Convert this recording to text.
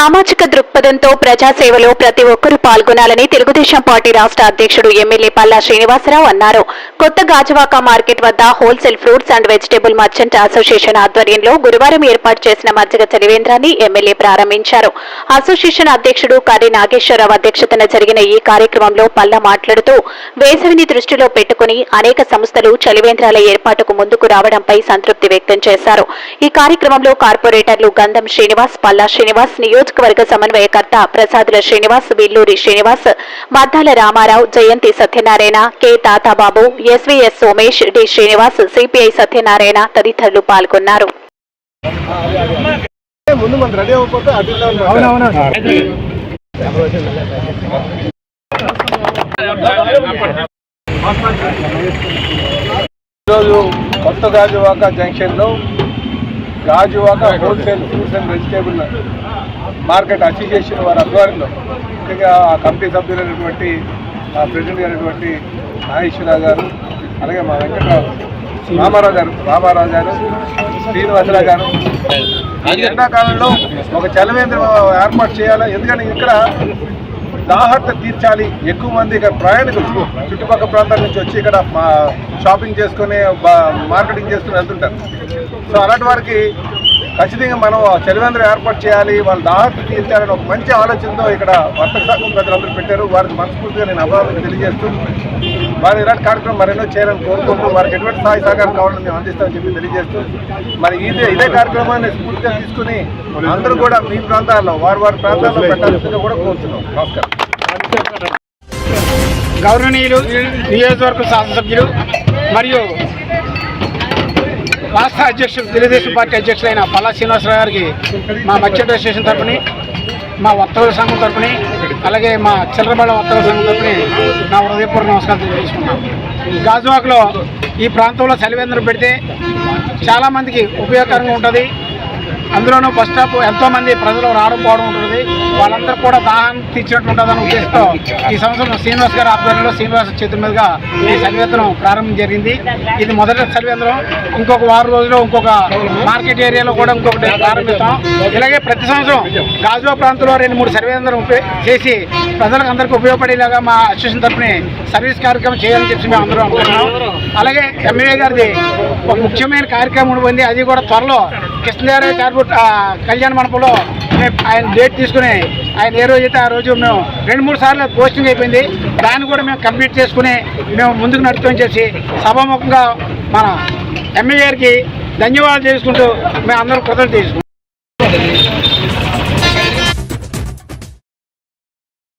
సామాజిక దృక్పథంతో ప్రజాసేవలో ప్రతి ఒక్కరూ పాల్గొనాలని తెలుగుదేశం పార్టీ రాష్ట్ర అధ్యక్షుడు ఎమ్మెల్యే పల్లా శ్రీనివాసరావు అన్నారు. కొత్త గాజువాక మార్కెట్ వద్ద wholesale fruits and vegetable merchant association ఆధ్వర్యంలో గురువారం ఏర్పాటు చేసిన మజ్జిగ చలివేంద్రాన్ని ఎమ్మెల్యే ప్రారంభించారు. అసోసియేషన్ అధ్యక్షుడు కర్రి నాగేశ్వరరావు అధ్యక్షతన జరిగిన ఈ కార్యక్రమంలో పల్లా మాట్లాడుతూ వేసవిని దృష్టిలో పెట్టుకుని అనేక సంస్థలు చలివేంద్రాల ఏర్పాటుకు ముందుకు రావడంపై సంతృప్తి వ్యక్తం చేశారు. ఈ కార్యక్రమంలో కార్పొరేటర్లు గంధం శ్రీనివాస్ పల్లా శ్రీనివాస్ నియోజకవర్గ సమన్వయకర్త Prasadula Srinivas Billuri Srinivas Maddala Ramarao Jayanthi Satyanarayana K Tatababu SVS Somesh D Srinivas CPI Satyanarayana తదితరులు పాల్గొన్నారు. ఈరోజు కొత్త గాజువాక జంక్షన్లో Gajuwaka wholesale fruits and vegetable market association వారి ఆధ్వర్యంలో ముఖ్యంగా ఆ కమిటీ సభ్యులైనటువంటి ఆ ప్రెసిడెంట్ అయినటువంటి నాగేశ్వరరావు గారు అలాగే మా వెంకటరావు రామారావు గారు రామారావు గారు శ్రీనివాసరావు గారు. ఎండాకాలంలో ఒక చలవేంద్రం ఏర్పాటు చేయాలి? ఎందుకంటే ఇక్కడ దాహత తీర్చాలి. ఎక్కువ మంది ఇక్కడ ప్రయాణికులు చుట్టుపక్కల ప్రాంతాల నుంచి వచ్చి ఇక్కడ మా షాపింగ్ చేసుకుని మార్కెటింగ్ చేసుకుని వెళ్తుంటారు. సో అలాంటి వారికి ఖచ్చితంగా మనం చలివేంద్రం ఏర్పాటు చేయాలి వాళ్ళ దాహత తీర్చాలని ఒక మంచి ఆలోచనతో ఇక్కడ వర్తక సంఘం ప్రజలందరూ పెట్టారు. వారికి మనస్ఫూర్తిగా నేను అభివృద్ధి తెలియజేస్తూ వారు ఇలాంటి కార్యక్రమం మరెన్నో చేయాలని కోరుకుంటూ వారికి ఎటువంటి సహాయ సహకారం కావాలని మేము అందిస్తామని చెప్పి తెలియజేస్తూ మరి ఇదే ఇదే కార్యక్రమాన్ని స్ఫూర్తిగా తీసుకుని అందరూ కూడా మీ ప్రాంతాల్లో వారి వారి ప్రాంతాల్లో పెట్టాల్సిందిగా కూడా కోరుతున్నాం. నమస్కారం. గౌరవనీయులు నియోజకవర్గ శాసనసభ్యులు మరియు రాష్ట్ర అధ్యక్షుడు తెలుగుదేశం పార్టీ అధ్యక్షులైన పల్లా శ్రీనివాసరావు గారికి మా మత్స్య స్టేషన్ తరఫుని మా వర్తకుల సంఘం తరపుని అలాగే మా చిల్లరబళ్ళ వర్తకుల సంఘం తరపుని నా హృదయపూర్వ నమస్కారం తెలియజేసుకున్నాను గాజువాకలో ఈ ప్రాంతంలో చలివేంద్రం పెడితే చాలామందికి ఉపయోగకరంగా ఉంటుంది. అందులోనూ బస్ స్టాప్ ఎంతో మంది ప్రజలు రావడం పోవడం ఉంటుంది. వాళ్ళందరూ కూడా దాహం తీర్చినట్టు ఉంటుందన్న ఉద్దేశంతో ఈ సంవత్సరం శ్రీనివాస్ గారి ఆధ్వర్యంలో శ్రీనివాస్ చేతుల మీదుగా ఈ చలివేంద్రం ప్రారంభం జరిగింది. ఇది మొదటి సర్వేంద్రం ఇంకొక వారం రోజుల్లో ఇంకొక మార్కెట్ ఏరియాలో కూడా ఇంకొకటి ప్రారంభిస్తాం. ఇలాగే ప్రతి సంవత్సరం గాజువా ప్రాంతంలో రెండు మూడు సర్వేంద్రం చేసి ప్రజలకు అందరికీ ఉపయోగపడేలాగా మా అసోసియేషన్ తరఫున సర్వీస్ కార్యక్రమం చేయాలని చెప్పి మేము అందరం అనుకుంటున్నాం. అలాగే ఎమ్మెల్యే గారిది ఒక ముఖ్యమైన కార్యక్రమం ఉంది. అది కూడా త్వరలో కృష్ణదేవరాయ చార్బుట్ కళ్యాణ మండపంలో మేము ఆయన డేట్ తీసుకుని ఆయన ఏ రోజు అయితే ఆ రోజు మేము రెండు మూడు సార్లు పోస్టింగ్ అయిపోయింది. దాన్ని కూడా మేము కంప్లీట్ చేసుకుని మేము ముందుకు నడుపుతామని చేసి సభాముఖంగా మన ఎమ్మెల్యే గారికి ధన్యవాదాలు చేసుకుంటూ మేము అందరం కృతజ్ఞత చేసుకుంటాం